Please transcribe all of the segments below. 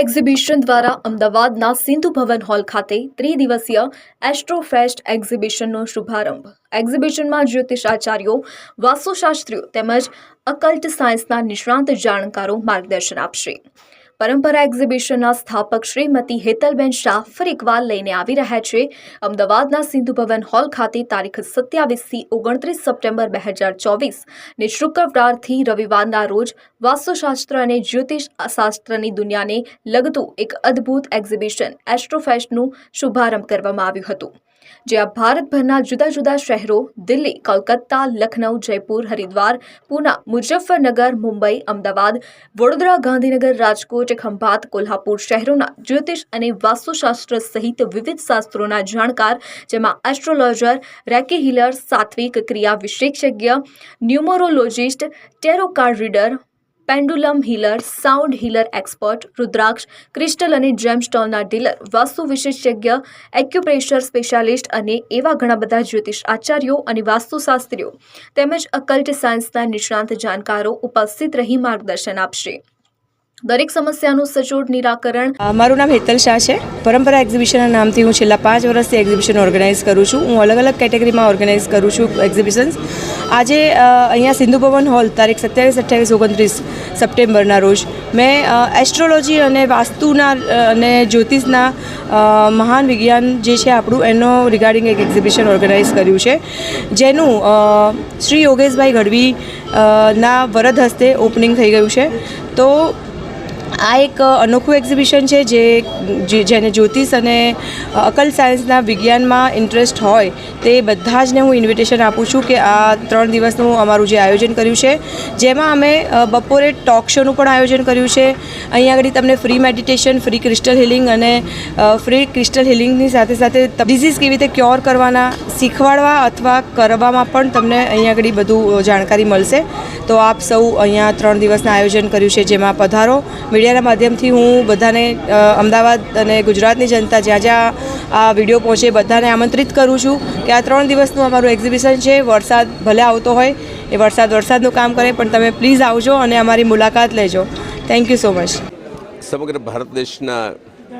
Exhibition દ્વારા અમદાવાદના Sindhu Bhavan hall ખાતે ત્રિદિવસીય એસ્ટ્રોફેસ્ટ એક્ઝિબિશનનો શુભારંભ. એક્ઝિબિશનમાં જ્યોતિષ આચાર્યો, વાસ્તુશાસ્ત્રીઓ તેમજ અકલ્ટ સાયન્સના નિષ્ણાંત જાણકારો માર્ગદર્શન આપશે. પરંપરા એક્ઝિબિશનના સ્થાપક શ્રીમતી હેતલબેન શાહ ફરી એકવાર લઈને આવી રહ્યા છે. અમદાવાદના સિંધુ ભવન હોલ ખાતે તારીખ સત્યાવીસથી ઓગણત્રીસ સપ્ટેમ્બર બે હજાર ચોવીસ ને શુક્રવારથી રવિવારના રોજ વાસ્તુશાસ્ત્ર અને જ્યોતિષ શાસ્ત્રની દુનિયાને લગતું એક અદ્ભુત એક્ઝિબિશન એસ્ટ્રોફેસ્ટનું શુભારંભ કરવામાં આવ્યું હતું. જે આ ભારતભરના જુદા જુદા શહેરો, દિલ્હી કોલકાતા લખનઉ જયપુર, હરિદ્વાર, પૂના, મુઝફ્ફરનગર, મુંબઈ, અમદાવાદ, વડોદરા, ગાંધીનગર, રાજકોટ, ખંભાત, કોલ્હાપુર શહેરોના જ્યોતિષ અને વાસ્તુશાસ્ત્ર સહિત વિવિધ શાસ્ત્રોના જાણકાર, જેમાં એસ્ટ્રોલોજર, રેકી હિલર, સાત્વિક ક્રિયા વિશેષજ્ઞ, numerologist tarot card reader pendulum healer, sound healer expert, rudraksha, crystal અને જેમસ્ટોનના ડીલર, વાસ્તુ વિશેષજ્ઞ, એક્યુપ્રેશર સ્પેશિયાલિસ્ટ અને એવા ઘણા બધા જ્યોતિષ આચાર્યો અને વાસ્તુશાસ્ત્રીઓ તેમજ અકલ્ટ સાયન્સના નિષ્ણાંત જાણકારો ઉપસ્થિત રહી માર્ગદર્શન આપશે. દરેક સમસ્યાનું સચોટ નિરાકરણ. મારું નામ હેતલ શાહ છે. પરંપરા એક્ઝિબિશનના નામથી હું છેલ્લા પાંચ વર્ષથી એક્ઝિબિશન ઓર્ગેનાઇઝ કરું છું. હું અલગ અલગ કેટેગરીમાં ઓર્ગેનાઇઝ કરું છું એક્ઝિબિશન્સ આજે અહીંયા સિંધુ ભવન હોલ તારીખ સત્યાવીસ, અઠ્યાવીસ, ઓગણત્રીસ સપ્ટેમ્બરના રોજ મેં એસ્ટ્રોલોજી અને વાસ્તુના અને જ્યોતિષના મહાન વિજ્ઞાન જે છે આપણું, એનો રિગાર્ડિંગ એક એક્ઝિબિશન ઓર્ગેનાઇઝ કર્યું છે. જેનું શ્રી યોગેશભાઈ ગઢવી ના વરદ હસ્તે ઓપનિંગ થઈ ગયું છે. તો આ એક અનોખું એક્ઝિબિશન છે જે જેને જ્યોતિષ અને અકલ સાયન્સના વિજ્ઞાનમાં ઇન્ટરેસ્ટ હોય તે બધા જને હું ઇન્વિટેશન આપું છું કે આ ત્રણ દિવસનું અમારું જે આયોજન કર્યું છે, જેમાં અમે બપોરે ટોક શોનું પણ આયોજન કર્યું છે. અહીંયા આગળ તમને free meditation free crystal healing અને ફ્રી ક્રિસ્ટલ હિલિંગની સાથે સાથે ડિઝીઝ કેવી રીતે ક્યોર કરવાના, શીખવાડવા અથવા કરવામાં પણ તમને અહીંયા આગળ બધું જાણકારી મળશે. તો આપ સૌ અહીંયા ત્રણ દિવસના આયોજન કર્યું છે જેમાં પધારો. મીડિયાના માધ્યમથી હું બધાને અમદાવાદ અને ગુજરાતની જનતા જ્યાં જ્યાં આ વીડિયો પહોંચે બધાને આમંત્રિત કરું છું કે આ ત્રણ દિવસનું અમારું એક્ઝિબિશન છે. વરસાદ ભલે આવતો હોય, એ વરસાદ વરસાદનું કામ કરે, પણ તમે પ્લીઝ આવજો અને અમારી મુલાકાત લેજો. થેન્ક યુ સો મચ સમગ્ર ભારત દેશના,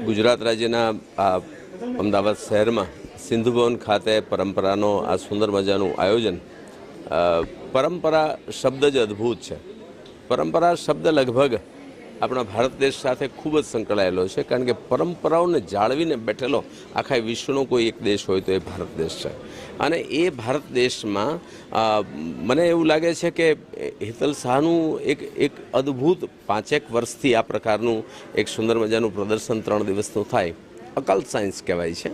ગુજરાત રાજ્યના, આ અમદાવાદ શહેરમાં સિંધુ ભવન ખાતે પરંપરાનો, આ સુંદર મજાનું આયોજન પરંપરા શબ્દ જ અદ્ભુત છે. પરંપરા શબ્દ લગભગ આપણા ભારત દેશ સાથે ખૂબ જ સંકળાયેલો છે, કારણ કે પરંપરાઓને જાળવીને બેઠેલો આખા વિશ્વનો કોઈ એક દેશ હોય તો એ ભારત દેશ છે. અને એ ભારત દેશમાં મને એવું લાગે છે કે હિતલ શાહનું એક એક અદ્ભુત પાંચેક વર્ષથી આ પ્રકારનું એક સુંદર મજાનું પ્રદર્શન ત્રણ દિવસનું થાય. અકલ્ટ સાયન્સ કહેવાય છે.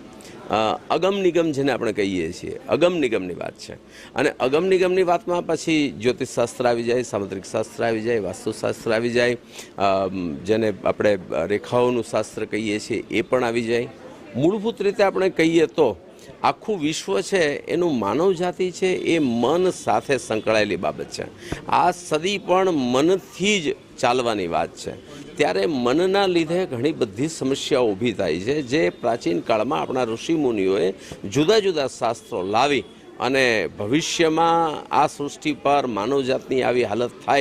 અગમ નિગમ જેને આપણે કહીએ છીએ. અગમ નિગમની વાત છે. અને અગમ નિગમની વાતમાં પછી જ્યોતિષશાસ્ત્ર આવી જાય સામુદ્રિક શાસ્ત્ર આવી જાય, વાસ્તુશાસ્ત્ર આવી જાય જેને આપણે રેખાઓનું શાસ્ત્ર કહીએ છીએ એ પણ આવી જાય. મૂળભૂત રીતે આપણે કહીએ તો આખું વિશ્વ છે, એનું માનવ જાતિ છે, એ મન સાથે સંકળાયેલી બાબત છે. આ સદી પણ મનથી જ ચાલવાની વાત છે. ત્યારે મનના લીધે ઘણી બધી સમસ્યાઓ ઊભી થાય છે, જે પ્રાચીન કાળમાં આપણા ઋષિમુનિઓએ જુદા જુદા શાસ્ત્રો લાવી અને ભવિષ્યમાં આ સૃષ્ટિ પર માનવજાતની આવી હાલત થાય